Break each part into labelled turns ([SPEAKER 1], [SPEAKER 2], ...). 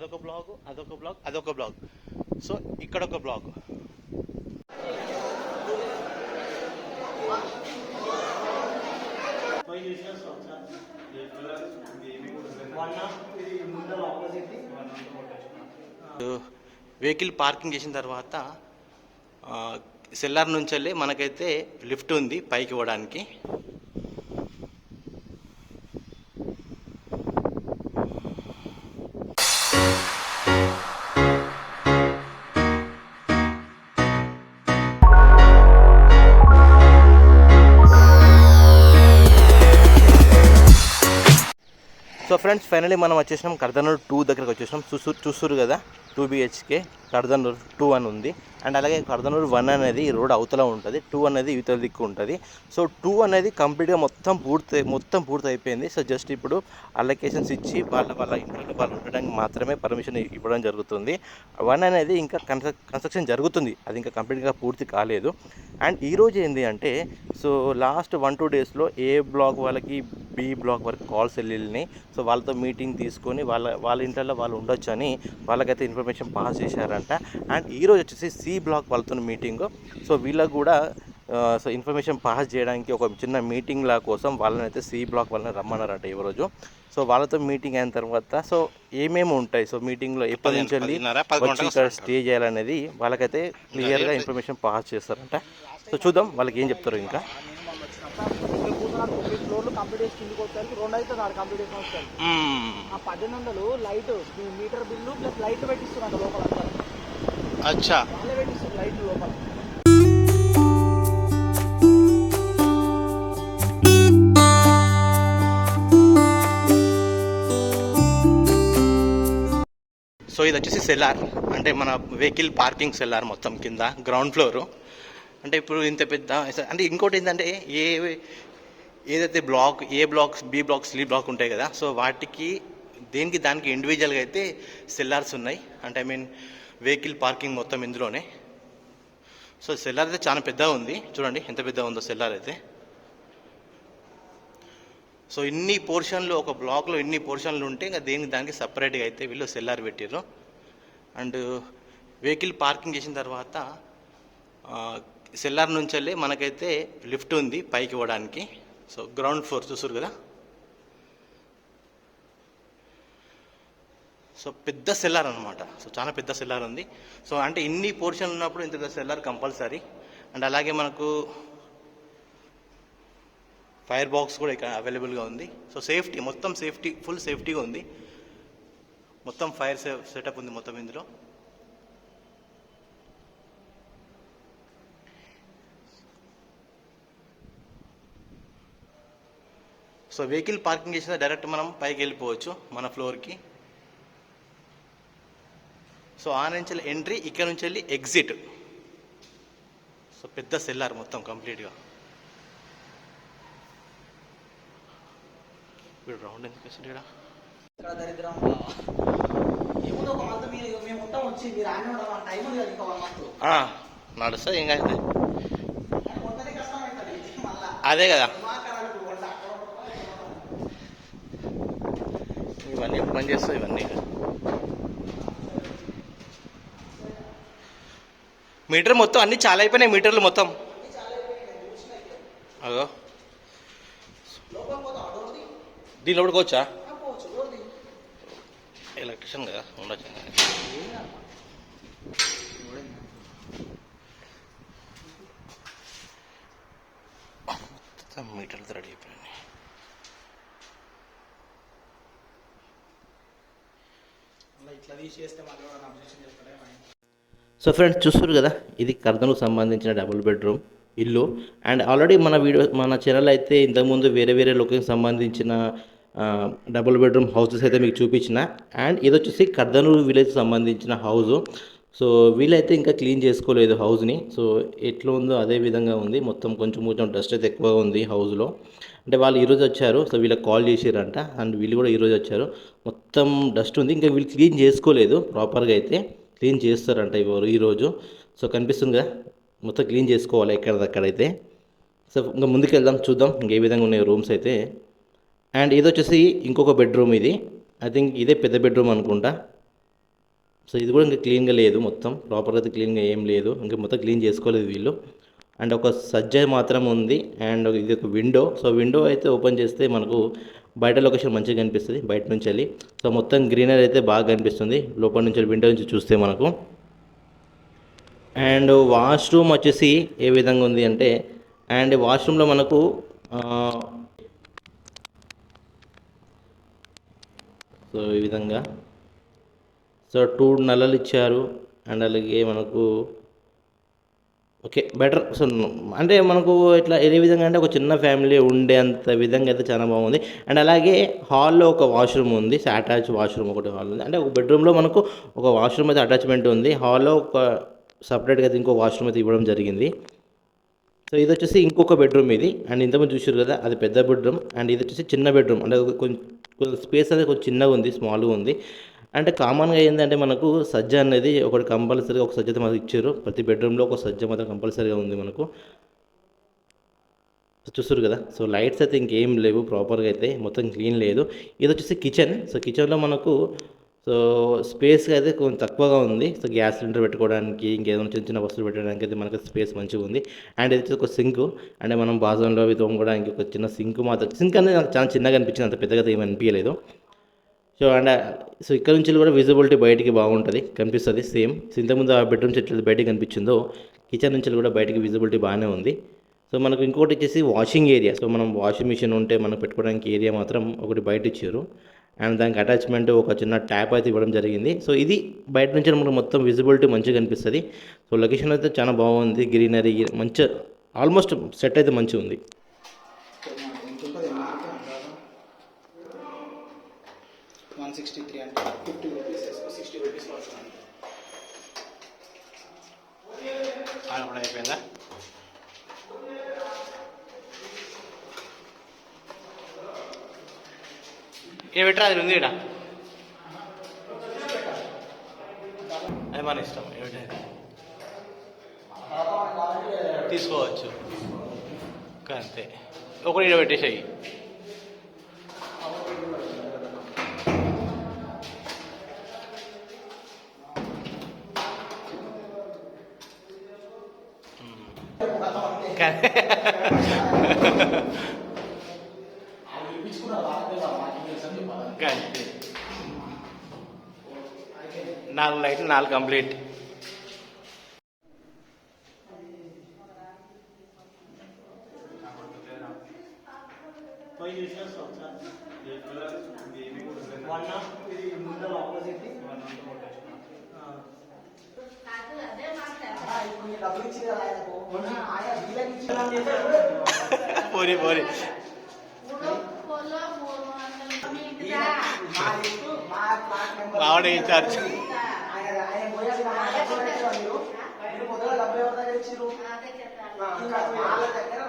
[SPEAKER 1] అదొక బ్లాగ్ అదొక బ్లాగ్ అదొక బ్లాగ్ సో ఇక్కడ ఒక బ్లాగ్ వెహికల్ పార్కింగ్ చేసిన తర్వాత సెల్లార్ నుంచి వెళ్ళి మనకైతే లిఫ్ట్ ఉంది పైకి ఇవ్వడానికి. ఫ్రెండ్స్ ఫైనలీ మనం వచ్చేసినాం కర్దనూరు టూ దగ్గరకు వచ్చేసినాం. చూసు చూస్తురు కదా టూ బిహెచ్కే కర్దనూరు టూ అని ఉంది. అండ్ అలాగే కర్దనూరు వన్ అనేది రోడ్ అవతల ఉంటుంది. టూ అనేది ఇవతల దిక్కు ఉంటుంది. సో టూ అనేది కంప్లీట్గా మొత్తం పూర్తి మొత్తం పూర్తి అయిపోయింది. సో జస్ట్ ఇప్పుడు అలొకేషన్స్ ఇచ్చి వాళ్ళ వాళ్ళ ఇంట్లో వాళ్ళు ఉండడానికి మాత్రమే పర్మిషన్ ఇవ్వడం జరుగుతుంది. వన్ అనేది ఇంకా కన్స్ట్రక్ కన్స్ట్రక్షన్ జరుగుతుంది. అది ఇంకా కంప్లీట్గా పూర్తి కాలేదు. అండ్ ఈరోజు ఏంటి అంటే సో లాస్ట్ వన్ టూ డేస్లో ఏ బ్లాక్ వాళ్ళకి బి బ్లాక్ వరకు కాల్స్ వెళ్ళినాయి సో వాళ్ళతో మీటింగ్ తీసుకొని వాళ్ళ వాళ్ళ ఇంట్లో వాళ్ళు ఉండొచ్చు అని వాళ్ళకైతే ఇన్ఫర్మేషన్ పాస్ చేశారంట అండ్ ఈరోజు వచ్చేసి సి బ్లాక్ వాళ్ళతో మీటింగ్. సో వీళ్ళకు కూడా సో ఇన్ఫర్మేషన్ పాస్ చేయడానికి ఒక చిన్న మీటింగ్ లా కోసం వాళ్ళని అయితే సి బ్లాక్ వాళ్ళని రమ్మన్నారంట ఈ రోజు. సో వాళ్ళతో మీటింగ్ అయిన తర్వాత సో ఏమేమి ఉంటాయి? సో మీటింగ్లో ఎప్పటి నుంచి వెళ్ళి వచ్చి ఇక్కడ స్టే చేయాలనేది వాళ్ళకైతే క్లియర్గా ఇన్ఫర్మేషన్ పాస్ చేస్తారంట. సో చూద్దాం వాళ్ళకి ఏం చెప్తారు ఇంకా.
[SPEAKER 2] తొమ్మిది ఫ్లోర్లు కంప్లీట్ చేసి కిందికి వచ్చేసరికి రెండు అవుతుంది ఆడ కంప్లీట్ చేసిన వస్తుంది ఆ పద్దెనిమిది వందలు light meter bill plus light పెట్టిస్తున్నారు లోపల
[SPEAKER 1] అచ్చా. సో ఇది వచ్చేసి సెల్లార్. అంటే మన వెహికల్ పార్కింగ్ సెల్లార్ మొత్తం కింద గ్రౌండ్ ఫ్లోర్. అంటే ఇప్పుడు ఇంత పెద్ద అంటే ఇంకోటి ఏంటంటే ఏ ఏదైతే block A blocks B block C block ఉంటాయి కదా సో వాటికి దేనికి దానికి ఇండివిజువల్గా అయితే సెల్లార్స్ ఉన్నాయి. అంటే ఐ మీన్ వెహికల్ పార్కింగ్ మొత్తం ఇందులోనే. సో సెల్లార్ అయితే చాలా పెద్దగా ఉంది. చూడండి ఎంత పెద్దగా ఉందో సెల్లార్ అయితే. సో ఇన్ని పోర్షన్లు ఒక బ్లాక్లో ఇన్ని పోర్షన్లు ఉంటే ఇంకా దేనికి దానికి సపరేట్గా అయితే వీళ్ళు సెల్లార్ పెట్టారు అండ్ వెహికల్ పార్కింగ్ చేసిన తర్వాత సెల్లార్ నుంచి వెళ్ళి మనకైతే లిఫ్ట్ ఉంది పైకి ఇవ్వడానికి. సో గ్రౌండ్ ఫ్లోర్ చూసారు కదా? సో పెద్ద సెల్లార్ అనమాట సో చాలా పెద్ద సెల్లార్ ఉంది. సో అంటే ఇన్ని పోర్షన్లు ఉన్నప్పుడు ఇంత పెద్ద సెల్లార్ కంపల్సరీ. అండ్ అలాగే మనకు ఫైర్ బాక్స్ కూడా ఇక్కడ అవైలబుల్గా ఉంది. సో సేఫ్టీ మొత్తం సేఫ్టీ ఫుల్ సేఫ్టీగా ఉంది. మొత్తం ఫైర్ సెటప్ ఉంది మొత్తం ఇందులో. సో వెహికల్ పార్కింగ్ చేసిన డైరెక్ట్ మనం పైకి వెళ్ళిపోవచ్చు మన ఫ్లోర్కి. సో ఆ నుంచి వెళ్ళి ఎంట్రీ ఇక్కడ నుంచి వెళ్ళి ఎగ్జిట్. సో పెద్ద సెల్లార్ మొత్తం కంప్లీట్గా. వీడు రౌండ్ ఎందుకు వేసాడు ఇక్కడ
[SPEAKER 2] దరిద్రం ఏముందో ఒక మంత్ మీరు మేము వచ్చి మీరు ఉండడం టైం ఉంది కదా ఇంకా వన్ మంత్
[SPEAKER 1] ఏం కాదు అదే కదా. ఇవన్నీ పని చేస్తాయి ఇవన్నీ. మీటర్ మొత్తం అన్నీ చాలా అయిపోయినాయి మీటర్లు మొత్తం. అదో. దీని లోపలికి వచ్చా
[SPEAKER 2] పోవచ్చు?
[SPEAKER 1] ఎలక్ట్రిషియన్ కదా ఉండొచ్చు. మొత్తం మీటర్లు రెడీ అయిపోయినాయి.
[SPEAKER 2] ఇట్లా తీసేస్తే మళ్ళీ కూడా అబ్జెక్షన్ చేస్తాడే
[SPEAKER 1] సో ఫ్రెండ్స్ చూస్తారు కదా ఇది కర్ధనకు సంబంధించిన డబుల్ బెడ్రూమ్ ఇల్లు. అండ్ ఆల్రెడీ మన వీడియో మన ఛానల్ అయితే ఇంతకుముందు వేరే వేరే లోకేషన్ సంబంధించిన డబుల్ బెడ్రూమ్ హౌసెస్ అయితే మీకు చూపించిన. అండ్ ఇది వచ్చేసి కర్దనూరు విలేజ్ సంబంధించిన హౌస్ సో వీళ్ళైతే ఇంకా క్లీన్ చేసుకోలేదు హౌస్ని సో ఎట్లా ఉందో అదే విధంగా ఉంది. మొత్తం కొంచెం కొంచెం డస్ట్ అయితే ఎక్కువగా ఉంది హౌస్లో అంటే వాళ్ళు ఈరోజు వచ్చారు సో వీళ్ళకి కాల్ చేసారంట. అండ్ వీళ్ళు కూడా ఈరోజు వచ్చారు. మొత్తం డస్ట్ ఉంది. ఇంకా వీళ్ళు క్లీన్ చేసుకోలేదు ప్రాపర్గా అయితే. క్లీన్ చేస్తారంట ఇవారు ఈరోజు. సో కనిపిస్తుంది మొత్తం క్లీన్ చేసుకోవాలి ఎక్కడిదక్కడైతే. సో ఇంకా ముందుకు వెళ్దాం చూద్దాం ఇంకే విధంగా ఉన్నాయి రూమ్స్ అయితే. అండ్ ఇది వచ్చేసి ఇంకొక బెడ్రూమ్ ఇది. ఐ థింక్ ఇదే పెద్ద బెడ్రూమ్ అనుకుంటా. సో ఇది కూడా ఇంకా క్లీన్గా లేదు మొత్తం. ప్రాపర్గా అయితే క్లీన్గా ఏం లేదు. ఇంకా మొత్తం క్లీన్ చేసుకోలేదు వీళ్ళు. అండ్ ఒక సజ్జ మాత్రం ఉంది అండ్ ఇది ఒక విండో. సో విండో అయితే ఓపెన్ చేస్తే మనకు బయట లొకేషన్ మంచిగా కనిపిస్తుంది బయట నుంచి వెళ్ళి. సో మొత్తం గ్రీనరీ అయితే బాగా కనిపిస్తుంది. లోపల నుంచి విండో నుంచి చూస్తే మనకు. అండ్ వాష్రూమ్ వచ్చేసి ఏ విధంగా ఉంది అంటే అండ్ వాష్రూమ్లో మనకు సో ఈ విధంగా. సో టూ నల్లలు ఇచ్చారు. అండ్ అలాగే మనకు ఓకే బెటర్. సో అంటే మనకు ఇట్లా ఏ విధంగా అంటే ఒక చిన్న ఫ్యామిలీ ఉండేంత విధంగా అయితే చాలా బాగుంది. అండ్ అలాగే హాల్లో ఒక వాష్రూమ్ ఉంది అటాచ్ వాష్రూమ్ ఒకటి హాల్ ఉంది. అంటే ఒక బెడ్రూమ్లో మనకు ఒక వాష్రూమ్ అయితే అటాచ్మెంట్ ఉంది. హాల్లో ఒక సపరేట్గా అయితే ఇంకో వాష్రూమ్ అయితే ఇవ్వడం జరిగింది. సో ఇది వచ్చేసి ఇంకొక బెడ్రూమ్ ఇది. అండ్ ఇంతకుముందు చూసారు కదా అది పెద్ద బెడ్రూమ్. అండ్ ఇది వచ్చేసి చిన్న బెడ్రూమ్. అంటే కొంచెం స్పేస్ అనేది కొంచెం చిన్నగా ఉంది స్మాల్గా ఉంది. అంటే కామన్గా ఏంటంటే మనకు సజ్జ అనేది ఒకటి కంపల్సరీగా ఒక సజ్జత అయితే మనకు ఇచ్చారు. ప్రతి బెడ్రూమ్లో ఒక సజ్జ మాత్రం కంపల్సరీగా ఉంది మనకు. చూస్తారు కదా? సో లైట్స్ అయితే ఇంకేం లేవు ప్రాపర్గా అయితే మొత్తం క్లీన్ లేదు. ఇది వచ్చేసి కిచెన్ సో కిచెన్లో మనకు సో స్పేస్ అయితే కొంచెం తక్కువగా ఉంది. సో గ్యాస్ సిలిండర్ పెట్టుకోవడానికి ఇంకేదైనా చిన్న చిన్న వస్తువులు పెట్టడానికి అయితే మనకు స్పేస్ మంచిగా ఉంది. అండ్ ఇది వచ్చేసి ఒక సింక్ అంటే మనం బాజంలో అవి తోముకోవడానికి ఒక చిన్న సింక్ మాత్రం సింక్ అనేది నాకు చాలా చిన్నగా అనిపించింది. అంత పెద్దగా ఏమి అనిపించలేదు. సో అండ్ సో ఇక్కడ నుంచి కూడా విజిబిలిటీ బయటికి బాగుంటుంది కనిపిస్తుంది సేమ్ ఇంతకుముందు ఆ బెడ్రూమ్ ఎట్లా బయటికి కనిపించిందో కిచెన్ నుంచి కూడా బయటికి విజిబిలిటీ బాగానే ఉంది. సో మనకు ఇంకోటి వచ్చేసి వాషింగ్ ఏరియా సో మనం వాషింగ్ మిషన్ ఉంటే మనం పెట్టుకోవడానికి ఏరియా మాత్రం ఒకటి బయట ఇచ్చారు. అండ్ దానికి అటాచ్మెంట్ ఒక చిన్న ట్యాప్ అయితే ఇవ్వడం జరిగింది. సో ఇది బయట నుంచి మనకు మొత్తం విజిబిలిటీ మంచిగా కనిపిస్తుంది. సో లొకేషన్ అయితే చాలా బాగుంది గ్రీనరీ మంచి ఆల్మోస్ట్ సెట్ అయితే మంచిగా ఉంది
[SPEAKER 2] వన్ సిక్స్టీ త్రీ అంటే ఫిఫ్టీ రూపీస్ సిక్స్టీ రూపీస్ పడుతుంది
[SPEAKER 1] అయిపోయిందా? ఏ పెట్టరా అది ఉంది ఇక్కడ అది మన ఇష్టం ఏమిటది తీసుకోవచ్చు. ఇంకా అంతే. ఒకటి పెట్టేసాయి. నాలుగు లైట్లు నాలుగు కంప్లీట్.
[SPEAKER 2] డబ్బులు ఇచ్చింది పోనీ పోనీ ఆయన
[SPEAKER 1] ఇన్ఛార్జ్.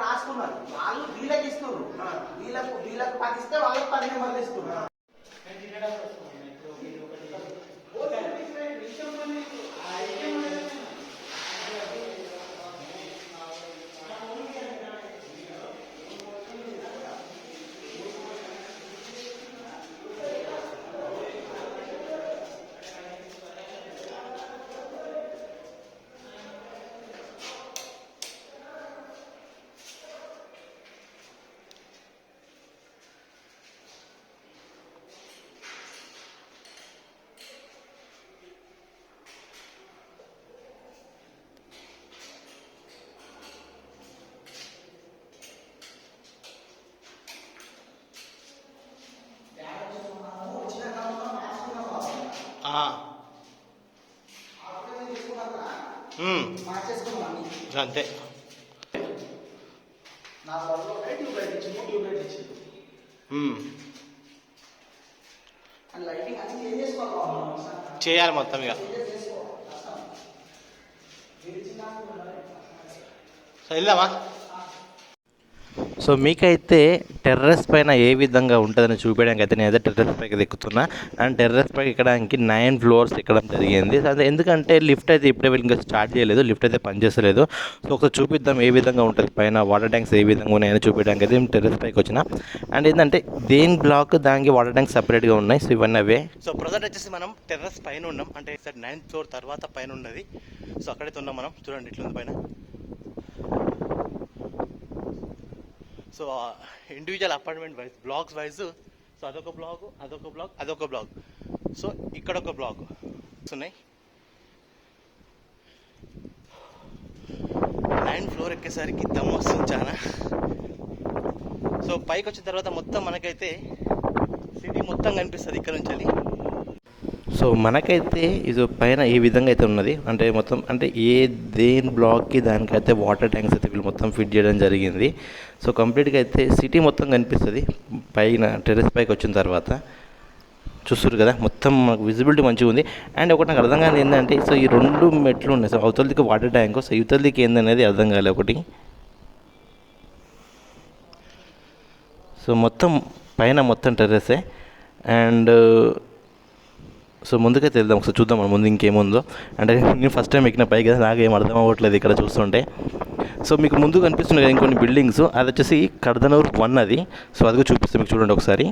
[SPEAKER 2] రాసుకున్నారు. వాళ్ళు వీళ్ళకి ఇస్తున్నారు. వీళ్ళకు వీళ్ళకి పది ఇస్తే వాళ్ళకి పదిహేను మంది ఇస్తున్నారు మార్చేసుకున్నాం అన్ని
[SPEAKER 1] అంతే
[SPEAKER 2] నా వాళ్ళు ట్యూబ్ లైట్ ఇచ్చింది ట్యూబ్ లైట్ ఇచ్చింది
[SPEAKER 1] మ్మ్.
[SPEAKER 2] అండ్ లైటింగ్ అన్ని చేంజ్ చేసుకోవాలి బాబు. అంతే.
[SPEAKER 1] చేయాలి మొత్తం ఇక. వెళ్దామా? సో మీకైతే టెర్రస్ పైన ఏ విధంగా ఉంటుందని చూపించడానికి అయితే నేనైతే టెర్రస్ పైకి దిక్కుతున్నా అండ్ టెర్రస్ పైకి ఎక్కడానికి నైన్ ఫ్లోర్స్ ఎక్కడం జరిగింది. అదే ఎందుకంటే లిఫ్ట్ అయితే ఇప్పుడే వీళ్ళు ఇంకా స్టార్ట్ చేయలేదు లిఫ్ట్ అయితే పనిచేస్తలేదు సో ఒకసారి చూపిద్దాం ఏ విధంగా ఉంటుంది పైన వాటర్ ట్యాంక్స్ ఏ విధంగా ఉన్నాయని చూపించడానికి అయితే టెర్రస్ పైకి వచ్చిన. అండ్ ఏంటంటే దేని బ్లాక్ దానికి వాటర్ ట్యాంక్స్ సపరేట్గా ఉన్నాయి? సో ఇవన్నీ అవే. సో ప్రజెంట్ వచ్చేసి మనం టెర్రస్ పైన ఉన్నాం. అంటే నైన్త్ ఫ్లోర్ తర్వాత పైన ఉన్నది. సో అక్కడైతే ఉన్నాం మనం. చూడండి ఇట్లుంది పైన. So individual apartment wise blocks wise so అదొక బ్లాగ్ అదొక బ్లాగ్ అదొక బ్లాగ్ సో ఇక్కడ ఒక బ్లాగ్ ఉన్నాయి నైన్ ఫ్లోర్ ఎక్కేసరికి దమ్ వస్తుంది చాలా. సో పైకి వచ్చిన తర్వాత మొత్తం మనకైతే సిటీ మొత్తం కనిపిస్తుంది ఇక్కడ నుంచి వెళ్ళి. సో మనకైతే ఇది పైన ఈ విధంగా అయితే ఉన్నది అంటే మొత్తం అంటే ఏ దేని బ్లాక్కి దానికైతే వాటర్ ట్యాంక్స్ అయితే వీళ్ళు మొత్తం ఫిట్ చేయడం జరిగింది. సో కంప్లీట్గా అయితే సిటీ మొత్తం కనిపిస్తుంది. పైన టెర్రస్ పైకి వచ్చిన తర్వాత చూస్తారు కదా మొత్తం మనకు విజిబిలిటీ మంచిగా ఉంది. అండ్ ఒకటి నాకు అర్థం కాదు ఏంటంటే సో ఈ రెండు మెట్లు ఉన్నాయి. సో అవతలదికి వాటర్ ట్యాంక్ సో ఇవతలదికి ఏందనేది అర్థం కాలే ఒకటి. సో మొత్తం పైన మొత్తం టెర్రసే. అండ్ సో ముందుకైతే వెళ్దాం ఒకసారి చూద్దాం మనం ముందు ఇంకేముందో. అంటే నేను ఫస్ట్ టైం ఎక్కిన పైకి కదా నాకు ఏం అర్థం అవ్వట్లేదు ఇక్కడ చూస్తుంటే. సో మీకు ముందు కనిపిస్తున్నాయి కదా ఇంకొన్ని బిల్డింగ్స్ అది వచ్చేసి కర్దనూర్ వన్ అది. సో అది కూడా చూపిస్తాను మీకు చూడండి ఒకసారి.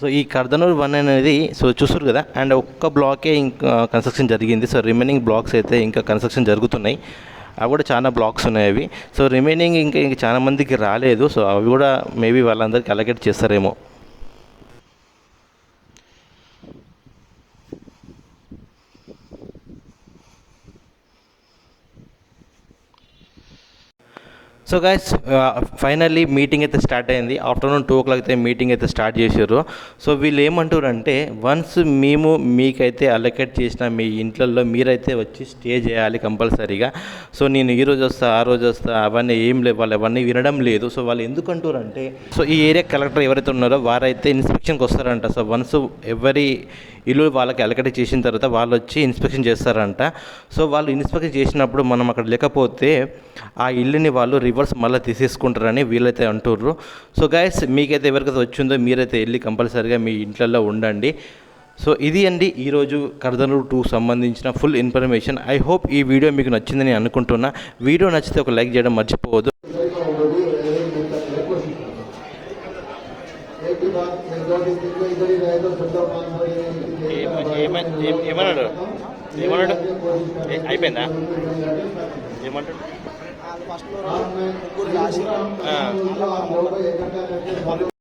[SPEAKER 1] సో ఈ కర్దనూర్ వన్ అనేది సో చూస్తారు కదా అండ్ ఒక్క బ్లాకే ఇంకా కన్స్ట్రక్షన్ జరిగింది. సో రిమైనింగ్ బ్లాక్స్ అయితే ఇంకా కన్స్ట్రక్షన్ జరుగుతున్నాయి. అవి కూడా చాలా బ్లాక్స్ ఉన్నాయి అవి. సో రిమైనింగ్ ఇంకా ఇంకా చాలా మందికి రాలేదు. సో అవి కూడా మేబీ వాళ్ళందరికీ అలకేట్ చేస్తారేమో. సో గైస్ ఫైనల్లీ మీటింగ్ అయితే స్టార్ట్ అయింది. ఆఫ్టర్నూన్ టూ ఓ క్లాక్ అయితే మీటింగ్ అయితే స్టార్ట్ చేసారు సో వీళ్ళు ఏమంటారు అంటే వన్స్ మేము మీకైతే అలొకేట్ చేసిన మీ ఇంట్లలో మీరైతే వచ్చి స్టే చేయాలి కంపల్సరీగా. సో నేను ఈ రోజు వస్తా ఆ రోజు వస్తా అవన్నీ ఏం లేవు వాళ్ళు అవన్నీ వినడం లేదు. సో వాళ్ళు ఎందుకు అంటారు అంటే సో ఈ ఏరియా కలెక్టర్ ఎవరైతే ఉన్నారో వారైతే ఇన్స్పెక్షన్కి వస్తారంట. సో వన్స్ ఎవరి ఇల్లు వాళ్ళకి అలకటి చేసిన తర్వాత వాళ్ళు వచ్చి ఇన్స్పెక్షన్ చేస్తారంట. సో వాళ్ళు ఇన్స్పెక్షన్ చేసినప్పుడు మనం అక్కడ లేకపోతే ఆ ఇల్లుని వాళ్ళు రివర్స్ రివర్స్ మళ్ళీ తీసేసుకుంటారని వీళ్ళైతే అంటుర్రు. సో గాయస్ మీకైతే ఎవరికైతే వచ్చిందో మీరైతే వెళ్ళి కంపల్సరీగా మీ ఇంట్లలో ఉండండి. సో ఇది అండి ఈరోజు కర్దనూరు టూ సంబంధించిన ఫుల్ ఇన్ఫర్మేషన్. ఐ హోప్ ఈ వీడియో మీకు నచ్చిందని అనుకుంటున్నా. వీడియో నచ్చితే ఒక లైక్ చేయడం మర్చిపోవద్దు. ఏమన్నాడు? ఏమన్నాడు? అయిపోయిందా? ఏమంటాడు?
[SPEAKER 2] ఫస్ట్లో ముగ్గురు రాసి